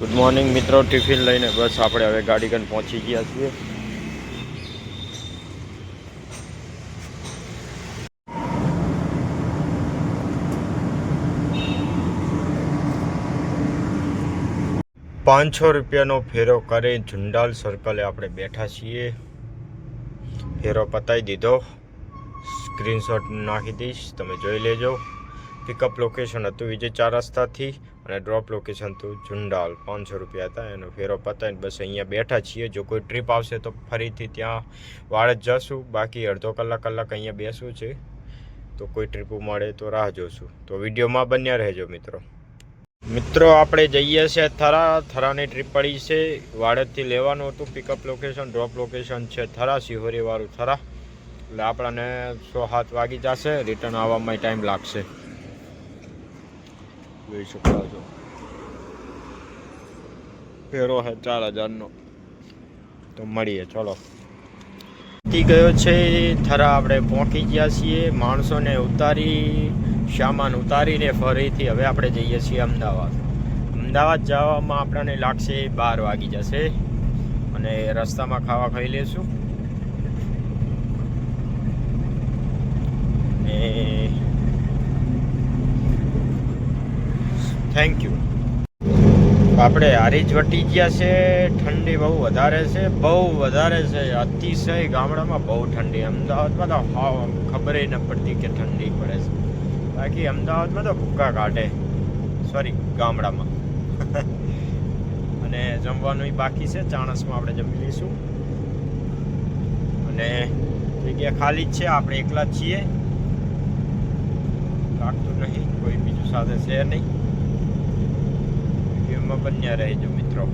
Good morning મિત્રો. Tiffin લઈને બસ આપણે હવે ગાડીગંજ પહોંચી ગયા છીએ. પાંચસો રૂપિયાનો ફેરો કરી ઝુંડાલ સર્કલે આપણે બેઠા છીએ. ફેરો પતાવી દીધો. સ્ક્રીનશોટ નાખી દઈશ. તમે જોઈ લેજો. પિકઅપ લોકેશન હતું વિજય ચાર રસ્તાથી. અને ડ્રોપ લોકેશન હતું ઝુંડાલ પાંચસો રૂપિયા હતા, એનો ફેરો પતાવીને બસ અહીંયા બેઠા છીએ. જો કોઈ ટ્રીપ આવશે તો ફરીથી ત્યાં વાળ જ જશું. બાકી અડધો કલાક કલાક અહીંયા બેસવું છે. તો કોઈ ટ્રીપ મળે તો રાહ જોશું. તો વિડીયોમાં બન્યા રહેજો મિત્રો. મિત્રો, આપણે જઈએ છીએ થરા. થરાની ટ્રીપ પડી છે. વાડદથી લેવાનું હતું. પિકઅપ લોકેશન ડ્રોપ લોકેશન છે થરા સિહોરીવાળું થરા. એટલે આપણને સો સાત વાગી જશે. રિટર્ન આવવામાં ટાઈમ લાગશે. જોઈ શકો છો. ફેરો હે ચાર હજારનો. તો મળીએ, ચલો. પતી ગયો છે, થરા આપણે પહોંચી ગયા છીએ. માણસોને ઉતારી, સામાન ઉતારીને ફરીથી હવે આપણે જઈએ છીએ અમદાવાદ. અમદાવાદ જવામાં આપણને લાગશે બાર વાગી જશે. અને રસ્તામાં ખાવા ખાઈ લેશું ને થેન્ક યુ આપણે હારીજ વટી ગયા છે, ઠંડી બહુ વધારે છે, બહુ વધારે છે. અતિશય ગામડામાં બહુ ઠંડી. અમદાવાદમાં તો હાવ ખબર ન પડતી કે ઠંડી પડે છે. બાકી અમદાવાદમાં તો ભૂક્કા કાઢે. સોરી ગામડામાં. અને જમવાનું બાકી છે. ચાણસમાં આપણે જમી લઈશું. અને જગ્યા ખાલી જ છે. આપણે એકલા જ છીએ. લાગતું નહીં. કોઈ બીજું સાથે છે નહીં. વિડીયોમાં બન્યા રહેજો મિત્રો.